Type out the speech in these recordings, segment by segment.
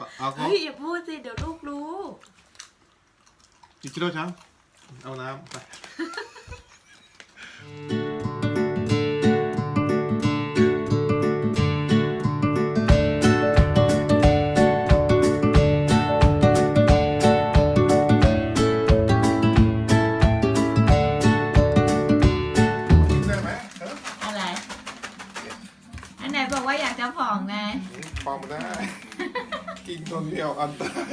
ก็เอาก็เฮ้ยอย่าพูดสิเดี๋ยวลูกรู้ จิจิโร่ช้างเอาน้ำไปอะไร อัไหนบอกว่าอยากจะผอมไงปลอมม่ได้ กินคนเดียวอันตราย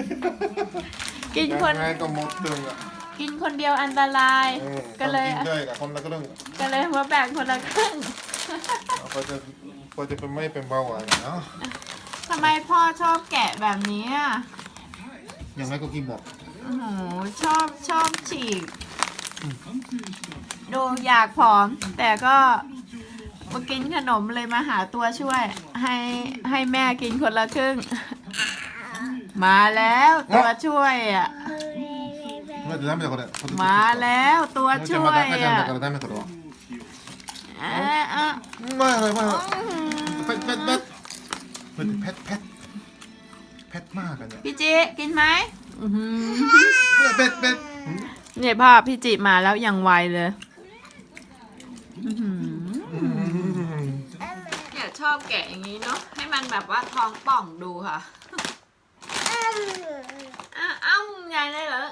กินคน ยังไงก็หมดตึงอะกินคนเดียวอันตราย เออก็เลย ต้องกินได้กับคนละก็ต้องก็เลยมาแบ่งคนละครึ่งพอจะพอจะเป็นไม่เป็นเบาหวานเนาะทำไมพ่อชอบแกะแบบนี้อะยังไงก็กินหมดโอ้โหชอบชอบฉีก ดูอยากผอม แต่ก็มากินขนมเลยมาหาตัวช่วย ให้ให้แม่กินคนละครึ่ง มาแล้วตัวช่วยอ่ะ まだダメだこれ。 มาแล้วตัว もうちょい ช่ว まだ ย 赤ちゃん อ่ะ だからダメだろ。 เอ๊ะอ่ะ まあまあまあ。ペッペッペッ。ペッペッペッ。ペッมากกันเนี่ย พี่จิกินไหมอื้อหือ เนี่ยเป็ดเป็ด เนี่ยภาพพี่จิมาแล้วยังไวเลยอื้อหือเนี่ยชอบแกะอย่างนี้เนาะให้มันแบบว่าท้องป่องดูค่ะ อ้าวอ้าวใหญ่เลยเหรอ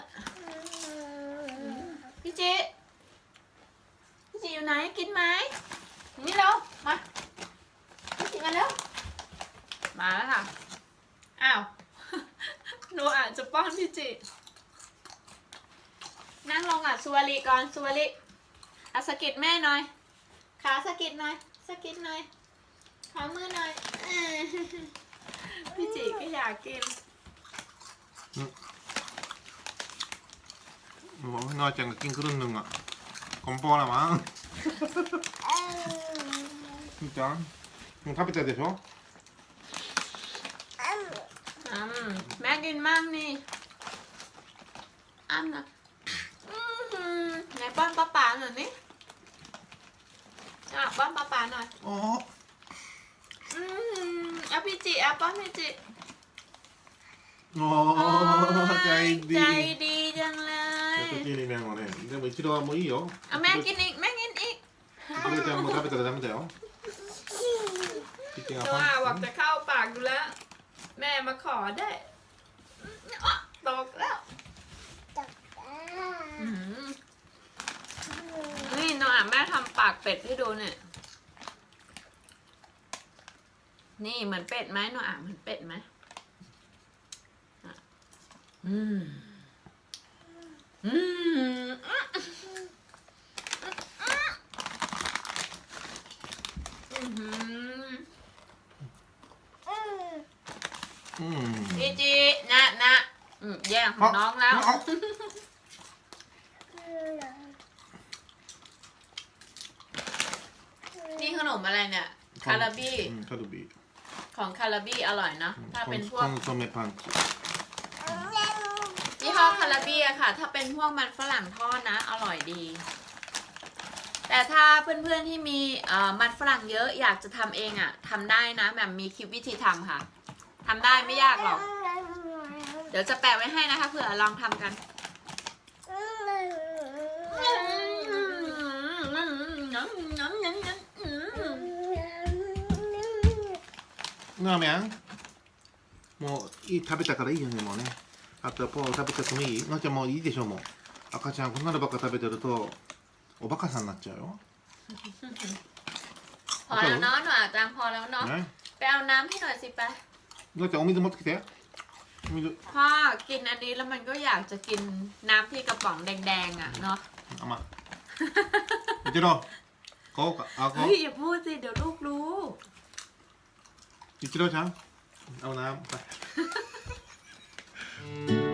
พี่จิพี่จิอยู่ไหนกินไหมนี่เร็วมาพี่จิมาเร็วมาแล้วค่ะ อ้าวหนูอาจจะป้อนพี่จินั่งลงอะสุวริก่อนสุวริอะสกิดแม่หน่อย ขาสกิดหน่อยสกิดหน่อยขามือหน่อยพี่จิก็อยากกิน もうなあちゃんが金くるんぬんが梱包なまんみーちゃんもう食べたでしょ อืมแม่กินมั่งนี่อ้ำนะอื้อหือไหนป้อนป้าป๋าหน่อยนี่อ่ะป้อนป้าป๋าหน่อย お อืมเอาพี่จิเอาป้อนพี่จิ おใจดี ใจดีจังเลย 優しいね麺はねでも一度はもういいよ เอาแม่กินอีกแม่กินอีก 一郎ちゃんも食べたらダメだよピッチが ตัวอ่ะบอกจะเข้าปากอยู่แล้ว แม่มาขอได้อ๊ะตกแล้วอื้อหือนี่น้องอ่ะแม่ทำปากเป็ดให้ดูเนี่ย นี่เหมือนเป็ดไหมน้องอ่ะเหมือนเป็ดไหมอ่ะอืม อืมจีจีนะนะแย่งของน้องแล้ว นี่ขนมอะไรเนี่ย คาราบี้ของคาราบี้อร่อยเนาะ ถ้าเป็นพวกเมพัง าราบี้อะค่ะ ถ้าเป็นพวกมันฝรั่งทอดนะ อร่อยดี แต่ถ้าเพื่อนๆที่มีเอ่อมันฝรั่งเยอะอยากจะทำเองอะทำได้นะแบบมีคลิปวิธีทำค่ะทำได้ไม่ยากหรอก เดี๋ยวจะแปะไว้ให้นะคะเผื่อลองทำกัน ラーメンもういい食べたからいいよねもうね あとはポー食べちゃってもいいなっちゃんもういいでしょもう赤ちゃんこんなのばっか食べてるとおバカさんになっちゃうよ พอแล้วเนาะหนูอาจารย์พอแล้วเนาะ ね ไปเอาน้ำให้หน่อยสิไป なっちゃんお水持ってきてお水 พ่อกินอันนี้แล้วมันก็อยากจะกินน้ำที่กระป๋องแดงๆอ่ะเนาะ あま一郎こうかあこ เฮ้ยอย่าพูดสิเดี๋ยวลูกรู้ 一郎ちゃんเอาน้ำไป you